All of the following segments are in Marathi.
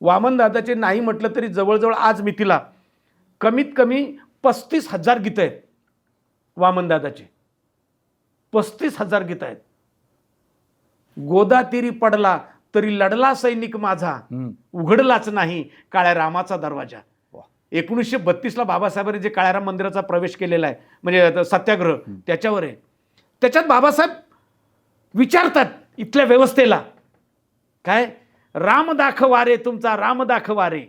वामनदादाचे नाही म्हटलं तरी जवळजवळ आज मितीला कमीत कमी पस्तीस हजार गीतं आहेत वामनदादाचे पस्तीस हजार गीतं आहेत. गोदातीरी पडला तरी लढला सैनिक माझा. उघडलाच नाही काळ्या रामाचा दरवाजा. एकोणीसशे बत्तीसला बाबासाहेबांनी जे काळ्याराम मंदिराचा प्रवेश केलेला आहे म्हणजे सत्याग्रह त्याच्यावर आहे. त्याच्यात बाबासाहेब विचारतात इथल्या व्यवस्थेला. काय? राम दाखवारे तुमचा राम दाखवारे.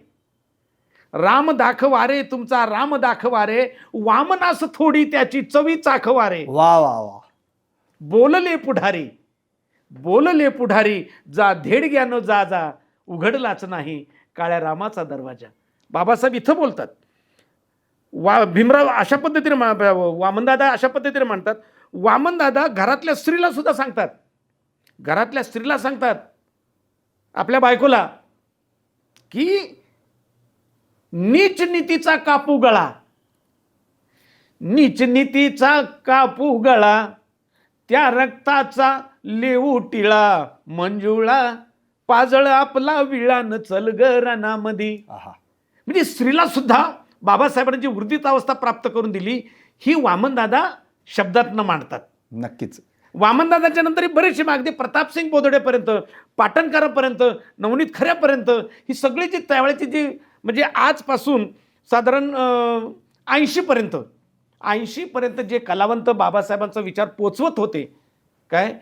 राम दाखवारे तुमचा राम दाखवारे. वामनास थोडी त्याची चवी चाखवारे. वा वा वा. बोलले पुढारी. बोलले पुढारी जा धेडग्यानो जा जा. उघडलाच नाही काळ्या रामाचा दरवाजा. बाबासाहेब इथं बोलतात. वा भीमराव अशा पद्धतीने वामनदादा अशा पद्धतीने म्हणतात. वामनदादा घरातल्या स्त्रीला सुद्धा सांगतात. घरातल्या स्त्रीला सांगतात. आपल्या बायकोला की नीच नीतीचा कापू गळा. नीच नीतीचा कापू गळा त्या रक्ताचा लेऊ टिळा मंजुळा पाजळ आपला विळान चल ग रणामधी. आहा. म्हणजे स्त्रीला सुद्धा बाबासाहेबांनी जी वृद्धित अवस्था प्राप्त करून दिली ही वामनदादा शब्दातनं मांडतात. नक्कीच. वामनदादाच्या नंतर ही बरीचशी मागणी प्रतापसिंग बोदडेपर्यंत पाटणकरांपर्यंत नवनीत खऱ्यापर्यंत ही सगळी जी त्यावेळेची जी म्हणजे आजपासून साधारण ऐंशीपर्यंत ऐंशीपर्यंत जे कलावंत बाबासाहेबांचा विचार पोचवत होते काय?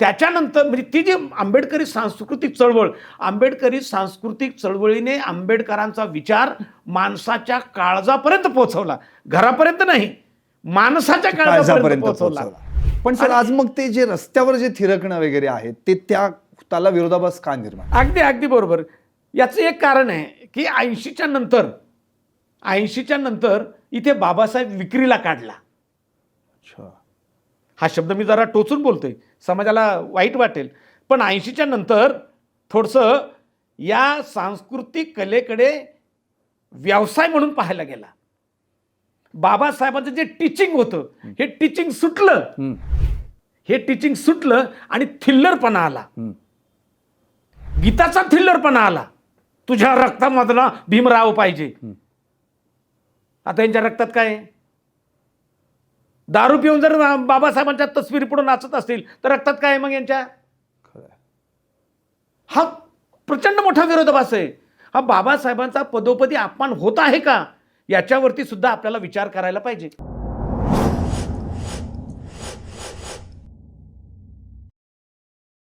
त्याच्यानंतर म्हणजे ती जी आंबेडकरी सांस्कृतिक चळवळ आंबेडकरी सांस्कृतिक चळवळीने आंबेडकरांचा विचार माणसाच्या काळजापर्यंत पोहोचवला घरापर्यंत नाही माणसाच्या काळजापर्यंत पोहोचवला पण सर आज मग ते जे रस्त्यावर जे थिरकणं वगैरे आहे ते त्या त्याला विरोधाभास का निर्माण अगदी अगदी बरोबर. याचं एक कारण आहे की ऐंशीच्या नंतर ऐंशीच्या नंतर इथे बाबासाहेब विक्रीला काढला. अच्छा. हा शब्द मी जरा टोचून बोलतोय. समाजाला वाईट वाटेल. पण ऐंशीच्या नंतर थोडंसं या सांस्कृतिक कलेकडे व्यवसाय म्हणून पाहायला गेला. बाबासाहेबांचं जे टीचिंग होतं हे टीचिंग सुटलं. हे टीचिंग सुटलं आणि थिल्लरपणा आला. गीताचा थिल्लरपणा आला तुझ्या रक्तामधला भीमराव पाहिजे. आता यांच्या रक्तात काय? दारू पिऊन जर बाबासाहेबांच्या तस्वीरी पुढे नाचत असतील तर रक्तात काय मग यांच्या. हा प्रचंड मोठा विरोधाभास आहे हा बाबासाहेबांचा पदोपदी अपमान होत आहे का याच्यावरती सुद्धा आपल्याला विचार करायला पाहिजे.